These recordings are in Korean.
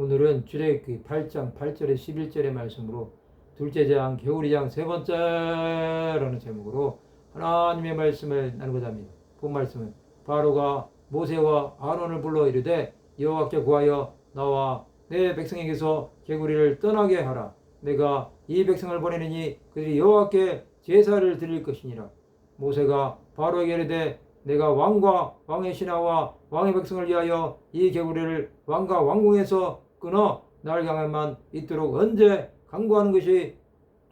오늘은 출애굽기 8장 8절에 11절의 말씀으로 둘째 장 겨울이 장 세 번째라는 제목으로 하나님의 말씀을 나누고자 합니다. 본 말씀은 바로가 모세와 아론을 불러 이르되 여호와께 구하여 나와 내 백성에게서 개구리를 떠나게 하라. 내가 이 백성을 보내느니 그들이 여호와께 제사를 드릴 것이니라. 모세가 바로에게 이르되 내가 왕과 왕의 신하와 왕의 백성을 위하여 이 개구리를 왕과 왕궁에서 끊어 날 향해만 있도록 언제 강구하는 것이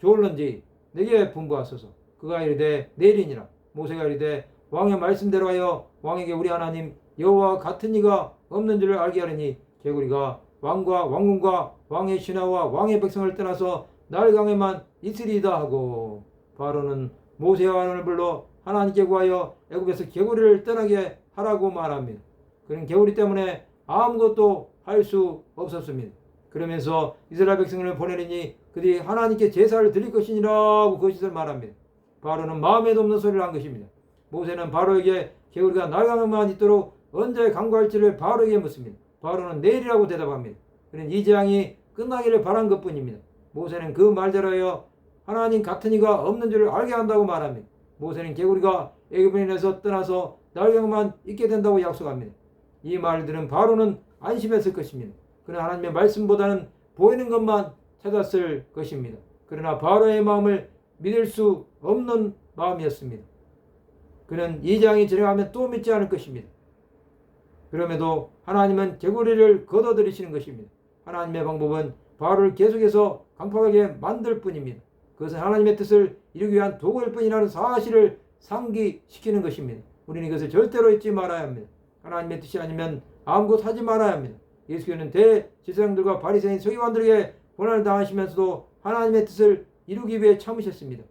좋을런지 내게 분부하소서. 그가 이르되 내일이니라. 모세가 이르되 왕의 말씀대로 하여 왕에게 우리 하나님 여호와 같은 이가 없는 줄을 알게 하리니 개구리가 왕과 왕궁과 왕의 신하와 왕의 백성을 떠나서 날 강에만 있으리이다 하고 바로는 모세와 아론을 불러 하나님께 구하여 애굽에서 개구리를 떠나게 하라고 말합니다. 그는 개구리 때문에 아무것도 할 수 없었습니다. 그러면서 이스라엘 백성을 보내니 그들이 하나님께 제사를 드릴 것이니라고 거짓을 말합니다. 바로는 마음에도 없는 소리를 한 것입니다. 모세는 바로에게 개구리가 날강만 있도록 언제 강구할지를 바로에게 묻습니다. 바로는 내일이라고 대답합니다. 그는 이 재앙이 끝나기를 바란 것뿐입니다. 모세는 그 말대로여 하나님 같은 이가 없는 줄을 알게 한다고 말합니다. 모세는 개구리가 애굽인에서 떠나서 날강만 있게 된다고 약속합니다. 이 말들은 바로는 안심했을 것입니다. 그는 하나님의 말씀보다는 보이는 것만 찾았을 것입니다. 그러나 바로의 마음을 믿을 수 없는 마음이었습니다. 그는 이 장이 진행하면 또 믿지 않을 것입니다. 그럼에도 하나님은 개구리를 걷어들이시는 것입니다. 하나님의 방법은 바로를 계속해서 강팍하게 만들 뿐입니다. 그것은 하나님의 뜻을 이루기 위한 도구일 뿐이라는 사실을 상기시키는 것입니다. 우리는 이것을 절대로 잊지 말아야 합니다. 하나님의 뜻이 아니면 아무것도 하지 말아야 합니다. 예수께서는 대제사장들과 바리새인 서기관들에게 고난을 당하시면서도 하나님의 뜻을 이루기 위해 참으셨습니다.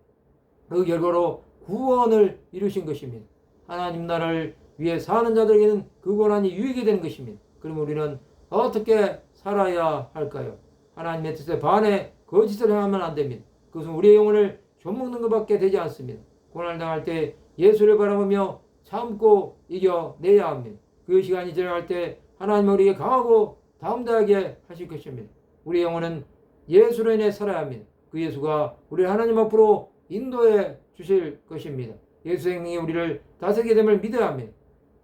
그 결과로 구원을 이루신 것입니다. 하나님 나라를 위해 사는 자들에게는 그 고난이 유익이 되는 것입니다. 그럼 우리는 어떻게 살아야 할까요? 하나님의 뜻에 반해 거짓을 행하면 안 됩니다. 그것은 우리의 영혼을 좀먹는 것밖에 되지 않습니다. 고난을 당할 때 예수를 바라보며 참고 이겨내야 합니다. 그 시간이 지나갈 때 하나님 우리에게 강하고 담대하게 하실 것입니다. 우리의 영혼은 예수로 인해 살아야 합니다. 그 예수가 우리 하나님 앞으로 인도해 주실 것입니다. 예수 행이 우리를 다스리게 됨을 믿어야 합니다.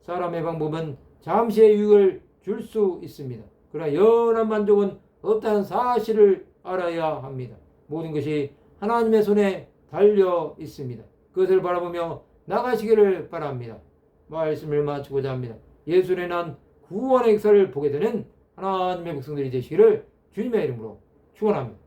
사람의 방법은 잠시의 유익을 줄 수 있습니다. 그러나 영원한 만족은 없다는 사실을 알아야 합니다. 모든 것이 하나님의 손에 달려 있습니다. 그것을 바라보며 나가시기를 바랍니다. 말씀을 마치고자 합니다. 예수의 난 구원의 역사를 보게 되는 하나님의 백성들이 되시기를 주님의 이름으로 축원합니다.